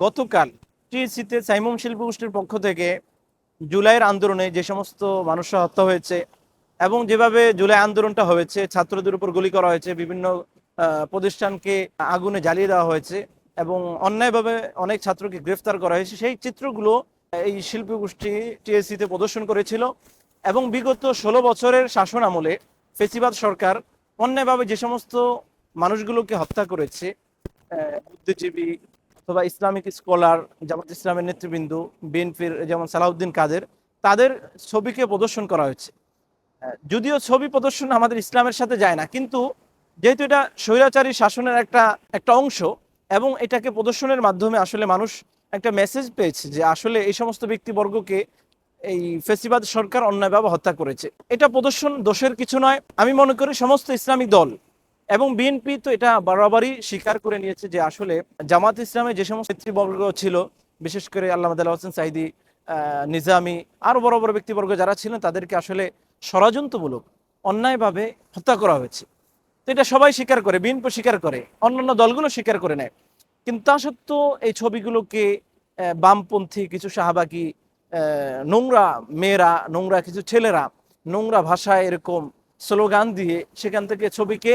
গতকাল টিএসিতে সাইমুম শিল্প গোষ্ঠীর পক্ষ থেকে জুলাইয়ের আন্দোলনে যে সমস্ত মানুষরা হত্যা হয়েছে এবং যেভাবে জুলাই আন্দোলনটা হয়েছে, ছাত্রদের উপর গুলি করা হয়েছে, বিভিন্ন প্রতিষ্ঠানকে আগুনে জ্বালিয়ে দেওয়া হয়েছে এবং অন্যায়ভাবে অনেক ছাত্রকে গ্রেফতার করা হয়েছে, সেই চিত্রগুলো এই শিল্পী গোষ্ঠী টিএসসিতে প্রদর্শন করেছিল এবং বিগত ষোলো বছরের শাসন আমলে ফেসিবাদ সরকার অন্যায়ভাবে যে সমস্ত মানুষগুলোকে হত্যা করেছে বুদ্ধিজীবী অথবা ইসলামিক স্কলার, জামাত ইসলামের নেতৃবৃন্দ, বিএনপির যেমন সালাউদ্দিন কাদের, তাদের ছবিকে প্রদর্শন করা হয়েছে। যদিও ছবি প্রদর্শন আমাদের ইসলামের সাথে যায় না, কিন্তু যেহেতু এটা স্বৈরাচারী শাসনের একটা একটা অংশ এবং এটাকে প্রদর্শনের মাধ্যমে আসলে মানুষ একটা মেসেজ পেয়েছে যে আসলে এই সমস্ত ব্যক্তিবর্গকে এই ফেসিবাদ সরকার অন্যায়ভাবে হত্যা করেছে। এটা প্রদর্শন দোষের কিছু নয়। আমি মনে করি সমস্ত ইসলামিক দল এবং বিএনপি তো এটা বারবারই স্বীকার করে নিয়েছে যে আসলে জামাত ইসলামে যে সমস্ত নেতৃবর্গ ছিল, বিশেষ করে আল্লাহ হোসেন সাইদি নিজামি আরও বড় বড় ব্যক্তিবর্গ যারা ছিলেন, তাদেরকে আসলে ষড়যন্ত্রমূলক, অন্যায়ভাবে হত্যা করা হয়েছে। তো এটা সবাই স্বীকার করে, বিএনপি স্বীকার করে, অন্যান্য দলগুলো স্বীকার করে নেয়। কিন্তু তা সত্ত্বেও এই ছবিগুলোকে বামপন্থী কিছু শাহবাগী নোংরা মেয়েরা, নোংরা কিছু ছেলেরা, নোংরা ভাষায় এরকম স্লোগান দিয়ে সেখান থেকে ছবিকে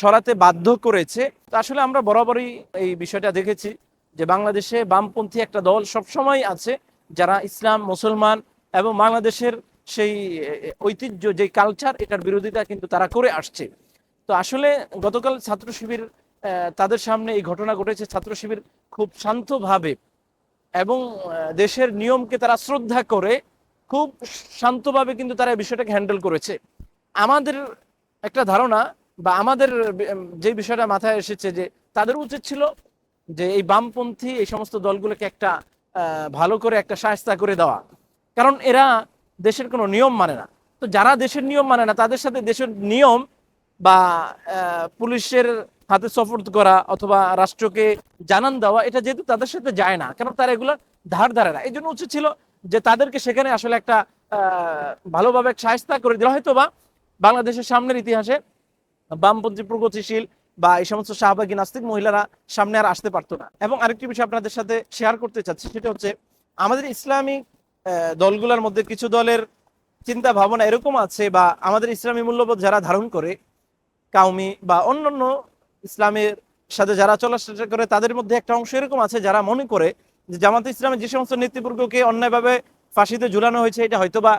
সরাতে বাধ্য করেছে। তো আসলে আমরা বরাবরই এই বিষয়টা দেখেছি যে বাংলাদেশে বামপন্থী একটা দল সবসময় আছে যারা ইসলাম, মুসলমান এবং বাংলাদেশের সেই ঐতিহ্য, যে কালচার এটার বিরোধিতা কিন্তু তারা করে আসছে। তো আসলে গতকাল ছাত্র শিবির তাদের সামনে এই ঘটনা ঘটেছে। ছাত্র শিবির খুব শান্তভাবে এবং দেশের নিয়মকে তারা শ্রদ্ধা করে খুব শান্তভাবে কিন্তু তারা বিষয়টাকে হ্যান্ডেল করেছে। আমাদের একটা ধারণা বা আমাদের যে বিষয়টা মাথায় এসেছে যে তাদের উচিত ছিল যে এই বামপন্থী এই সমস্ত দলগুলোকে একটা ভালো করে একটা সায়স্তা করে দেওয়া। কারণ এরা দেশের কোনো নিয়ম মানে না। তো যারা দেশের নিয়ম মানে না, তাদের সাথে দেশের নিয়ম বা পুলিশের হাতে সফর্দ করা অথবা রাষ্ট্রকে জানান দেওয়া, এটা যেহেতু তাদের সাথে যায় না, কারণ তারা এগুলো ধার ধারে না। এই জন্য উচিত ছিল যে তাদেরকে সেখানে আসলে একটা ভালোভাবে সাহস্তা করে দেওয়া হয়তো বা বাংলাদেশের সামনের ইতিহাসে বামপন্থী প্রগতিশীল বা এই সমস্ত শাহবাগী নাস্তিক মহিলারা সামনে আর আসতে পারতো না। এবং আরেকটি বিষয় আপনাদের সাথে শেয়ার করতে চাচ্ছি, সেটা হচ্ছে আমাদের ইসলামিক দলগুলোর মধ্যে কিছু দলের চিন্তা ভাবনা এরকম আছে বা আমাদের ইসলামী মূল্যবোধ যারা ধারণ করে, কাউমি বা অন্যান্য ইসলামের সাথে যারা চলার চেষ্টা করে, তাদের মধ্যে একটা অংশ এরকম আছে যারা মনে করে যে জামাত ইসলামের যে সমস্ত নেতৃবর্গকে অন্যায়ভাবে ফাঁসিতে ঝুলানো হয়েছে, এটা হয়তো বা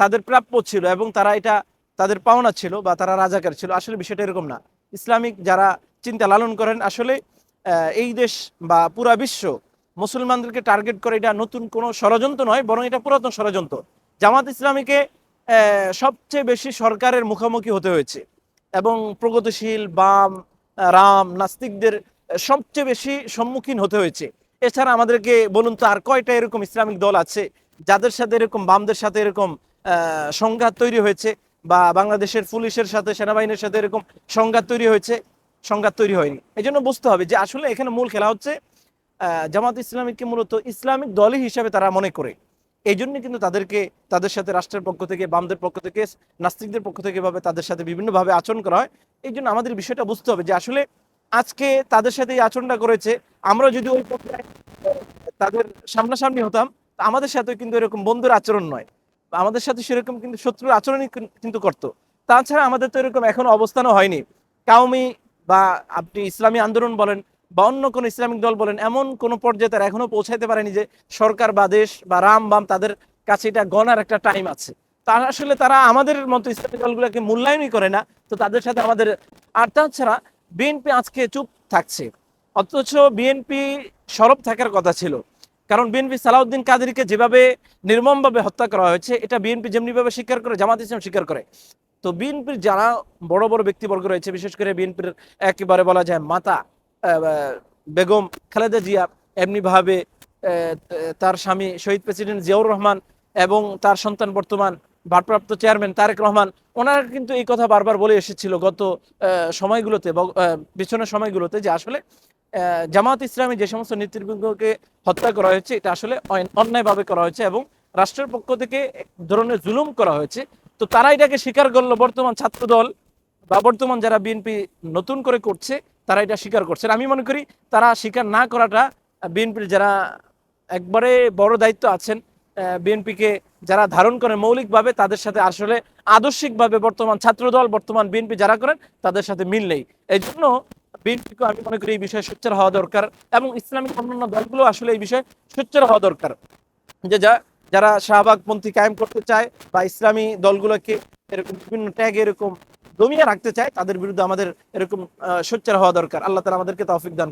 তাদের প্রাপ্য ছিল এবং তারা এটা তাদের পাওনা ছিল বা তারা রাজাকার ছিল। আসলে বিষয়টা এরকম না। ইসলামিক যারা চিন্তা লালন করেন, আসলে এই দেশ বা পুরা বিশ্ব মুসলমানদেরকে টার্গেট করে এটা নতুন কোনো ষড়যন্ত্র নয়, বরং এটা পুরাতন ষড়যন্ত্র। জামাত ইসলামীকে সবচেয়ে বেশি সরকারের মুখোমুখি হতে হয়েছে এবং প্রগতিশীল বাম, রাম, নাস্তিকদের সবচেয়ে বেশি সম্মুখীন হতে হয়েছে। এছাড়া আমাদেরকে বলুন তো, আর কয়টা এরকম ইসলামিক দল আছে, যাদের সাথে এরকম বামদের সাথে এরকম সংঘাত তৈরি হয়েছে? বা বাংলাদেশের পুলিশের সাথে সেনাবাহিনীর সাথে এরকম সংঘাত তৈরি হয়েছে সংঘাত তৈরি হয়নি। এই জন্য বুঝতে হবে যে আসলে এখানে মূল খেলা হচ্ছে জামাত ইসলামিককে মূলত ইসলামিক দলই হিসাবে তারা মনে করে। এই জন্য কিন্তু তাদেরকে তাদের সাথে রাষ্ট্রের পক্ষ থেকে বামদের পক্ষ থেকে নাস্তিকদের পক্ষ থেকে ভাবে তাদের সাথে বিভিন্নভাবে আচরণ করা হয়। এই জন্য আমাদের বিষয়টা বুঝতে হবে যে আসলে আজকে তাদের সাথে এই আচরণটা করেছে আমরা যদি ওই আহ, তাদের সামনাসামনি হতাম আমাদের সাথে কিন্তু এরকম বন্ধুর আচরণ নয়। আমাদের সাথে সেরকম কিন্তু শত্রুর আচরণই কিন্তু করতো। তাছাড়া আমাদের তো এরকম এখনও অবস্থানও হয়নি। কাউমি বা আপনি ইসলামী আন্দোলন বলেন বা অন্য কোনো ইসলামিক দল বলেন, এমন কোনো পর্যায়ে তারা এখনও পৌঁছাইতে পারেনি যে সরকার বা দেশ বা রাম বাম তাদের কাছে এটা গণার একটা টাইম আছে। তারা আসলে তারা আমাদের মতো ইসলামিক দলগুলোকে মূল্যায়নই করে না, তো তাদের সাথে আমাদের আর তাছাড়া বিএনপি আজকে চুপ থাকছে। অথচ বিএনপি সরব থাকার কথা ছিল। কারণ বিএনপি সালাউদ্দিন কাদেরকে যেভাবে নির্মমভাবে হত্যা করা হয়েছে, এটা বিএনপি যেমনিভাবে স্বীকার করে, জামাত ইসলাম স্বীকার করে। তো বিএনপির যারা বড় বড় ব্যক্তিবর্গ রয়েছে, বিশেষ করে বিএনপির একেবারে বলা যায় মাতা বেগম খালেদা জিয়া, এমনিভাবে তার স্বামী শহীদ প্রেসিডেন্ট জিয়াউর রহমান এবং তার সন্তান বর্তমান ভারপ্রাপ্ত চেয়ারম্যান তারেক রহমান, ওনারা কিন্তু এই কথা বারবার বলে এসেছিল গত সময়গুলোতে পিছনের সময়গুলোতে যে আসলে জামাত ইসলামী যে সমস্ত নেতৃবৃন্দকে হত্যা করা হয়েছে, এটা আসলে অন- অন্যায়ভাবে করা হয়েছে এবং রাষ্ট্রের পক্ষ থেকে এক ধরনের জুলুম করা হয়েছে। তো তারা এটাকে স্বীকার করল, বর্তমান ছাত্র দল বা বর্তমান যারা বিএনপি নতুন করে করছে, তারা এটা স্বীকার করছে। আমি মনে করি তারা স্বীকার না করাটা বিএনপির যারা একবারে বড় দায়িত্ব আছেন বিএনপিকে যারা ধারণ করেন মৌলিকভাবে, তাদের সাথে আসলে আদর্শিকভাবে বর্তমান ছাত্রদল, বর্তমান বিএনপি যারা করেন, তাদের সাথে মিল নেই। এই জন্য বিএনপিকে আমি মনে করি এই বিষয়ে সোচ্চার হওয়া দরকার এবং ইসলামিক অন্যান্য দলগুলো আসলে এই বিষয়ে সোচ্চার হওয়া দরকার। যে যা, যারা শাহবাগপন্থী কায়েম করতে চায় বা ইসলামী দলগুলোকে এরকম বিভিন্ন ট্যাগ এরকম দমিয়ে রাখতে চায়, তাদের বিরুদ্ধে আমাদের এরকম সোচ্চার হওয়া দরকার। আল্লাহ তালা আমাদেরকে তৌফিক দান